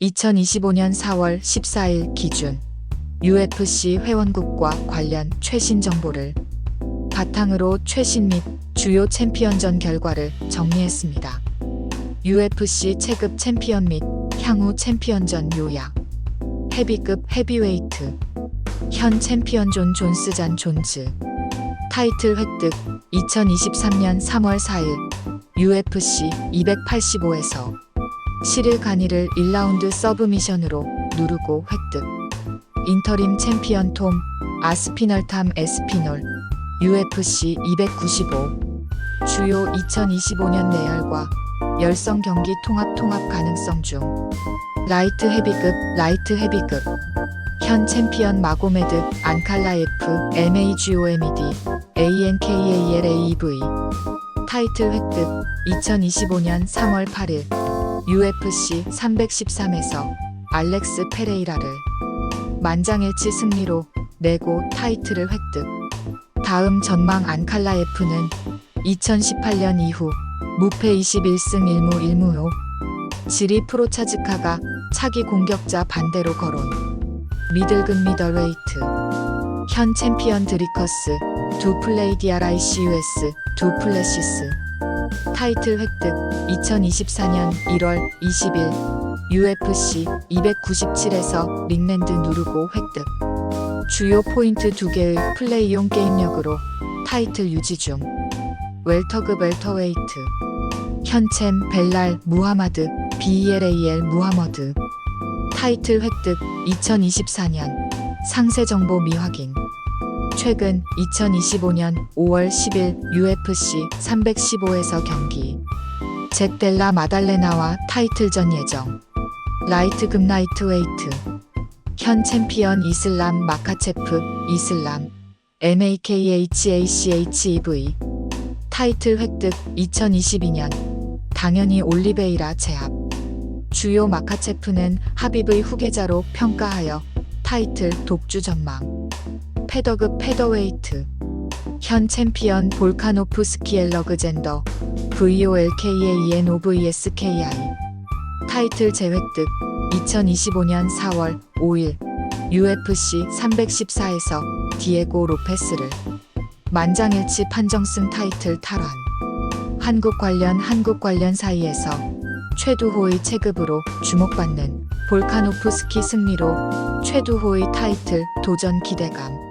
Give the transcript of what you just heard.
2025년 4월 14일 기준 UFC 회원국과 관련 최신 정보를 바탕으로 최신 및 주요 챔피언전 결과를 정리했습니다. UFC 체급 챔피언 및 향후 챔피언전 요약 헤비급 헤비웨이트 현 챔피언 존 존스 잔 존즈 타이틀 획득 2023년 3월 4일 UFC 285에서 시릴 가니를 1라운드 서브미션으로 누르고 획득. 인터림 챔피언 톰 아스피널 탐 에스피널 UFC 295 주요 2025년 내열과 열성 경기 통합 통합 가능성 중 라이트 헤비급 라이트 헤비급. 현 챔피언 마고메드 안칼라예프 MAGOMED ANKALAEV 타이틀 획득 2025년 3월 8일 UFC 313에서 알렉스 페레이라를 만장일치 승리로 내고 타이틀을 획득. 다음 전망 안칼라예프는 2018년 이후 무패 21승 1무 1무로 지리 프로차즈카가 차기 공격자 반대로 거론. 미들급 미들웨이트. 현 챔피언 드리커스 두 플레이디아라이 CUS 두 플래시스 타이틀 획득 2024년 1월 20일. UFC 297에서 링랜드 누르고 획득. 주요 포인트 두 개의 플레이용 게임력으로 타이틀 유지 중. 웰터급 웰터웨이트. 현챔 벨랄 무하마드 BELAL 무하머드. 타이틀 획득 2024년. 상세 정보 미확인 최근 2025년 5월 10일 UFC 315에서 경기 젯델라 마달레나와 타이틀전 예정. 라이트급 라이트 웨이트 현 챔피언 이슬람 마카체프 이슬람. MAKHACHEV 타이틀 획득 2022년. 당연히 올리베이라 제압. 주요 마카체프는 하비브의 후계자로 평가하여 타이틀 독주 전망 패더급 패더웨이트. 현 챔피언 볼카노프 스키 엘러그젠더 VOLKANOVSKI 타이틀 재획득 2025년 4월 5일 UFC 314에서 디에고 로페스를 만장일치 판정승 타이틀 탈환. 한국 관련 한국 관련 사이에서 최두호의 체급으로 주목받는 볼카노프스키 승리로 최두호의 타이틀 도전 기대감